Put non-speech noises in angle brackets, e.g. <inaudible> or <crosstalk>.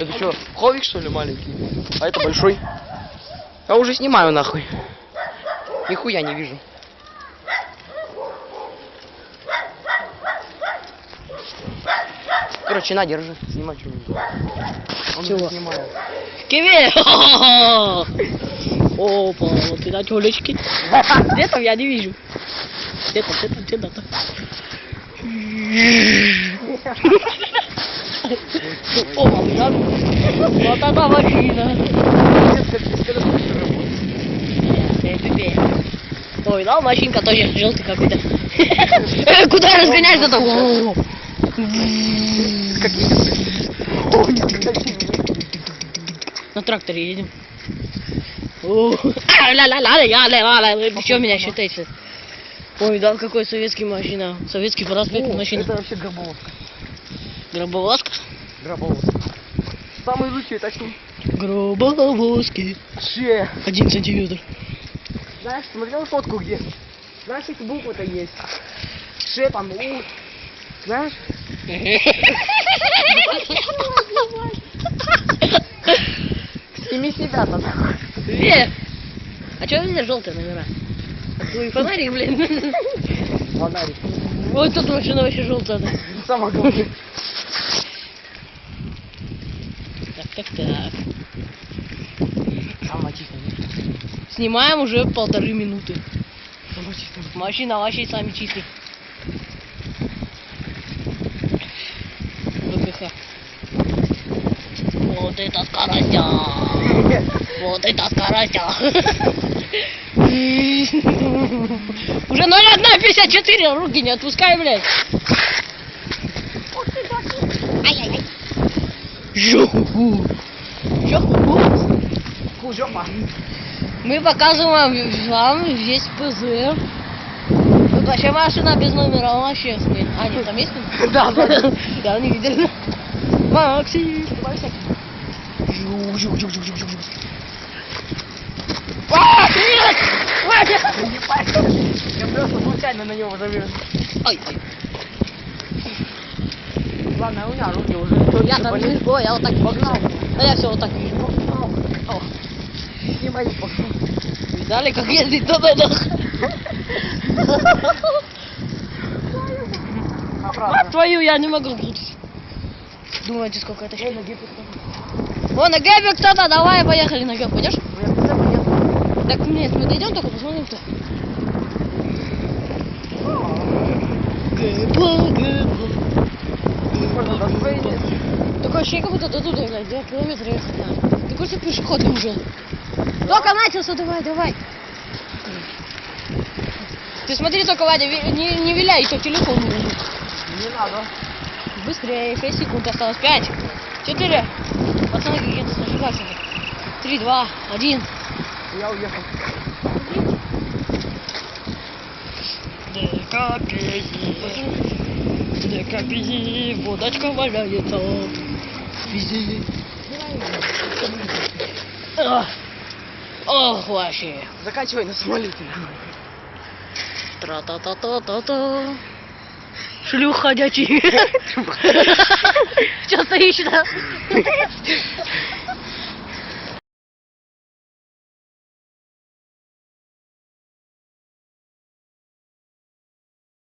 Это что, ховик что ли маленький? А это большой? Я уже снимаю нахуй. Нихуя не вижу. Короче, на, держи. Снимай что-нибудь. Он Чего? снимает. Киви! <laughs> Опа, вот это тёлечки. <laughs> Где там я не вижу. Где там, где там, где там? <laughs> О, мамжан. Вот это машина. Э, пипе. Ой, да, машинка тоже желтый какой-то. <laughs> Куда разгоняешься там? На тракторе едем. Ты что меня считаете? Ой, да, какой советский машина. Советский проспект машина. Это вообще гробовозка. Гробовозка. Гробовозка. Самый лучший такой. Гробовозки. Че? Один сантиметр. Знаешь, смотрел фотку где? Знаешь, эти буквы-то есть. Ше там, у. Знаешь? Сними себя там. Э, А что у меня желтые номера? Твои <laughs> фонари, блин. Фонарик. Вот тут машина вообще желтая. Сама главное. Так, так. Сама чисто. Снимаем уже полторы минуты. Машина вообще сами чистые. ВКХ. Вот это скоростя! Вот это скоростя! <laughs> Уже 0,154, руки не отпускай, блядь. Жуху. Жуху. Кужома. Мы показываем вам весь ПЗ. Тут вообще машина без номера, вообще охуенно. А, нет, там есть номер? <laughs> Да, да. Я не видел. Макси. А, нет! Ваня! Я просто случайно на него завез. Ой, ой. Ладно, у меня руки уже. Я там болят. легко, я вот так Погнал. Да я все вот так вижу. О, Снимай, пошел. видали, как ездит на бедах? Обратно. Твою я не могу крутить. Думаете, сколько это. О, на гэбе кто-то, давай, поехали на гэб, пойдешь? Так нет, мы дойдем, только посмотрим, кто. Гэба, гэба. Такое ощущение, как будто до туда, блядь, два километра ехать надо. Ты кажется, пешеходный уже. Только начался, давай, давай. Ты смотри только, Вадя, не, не виляй, то телефон будет. Не надо. Быстрее, 6 секунд осталось. 5, 4. Пацаны какие-то зажигаются. 3, 2, 1. Я уехал. ДКПИ, ДКПИ, водочка валяется. Ах. Ох, вообще. Заканчивай на самолете. Тра-та-та-та-та-та. Шлюх ходячий. <laughs> Что стоишь, да? <laughs>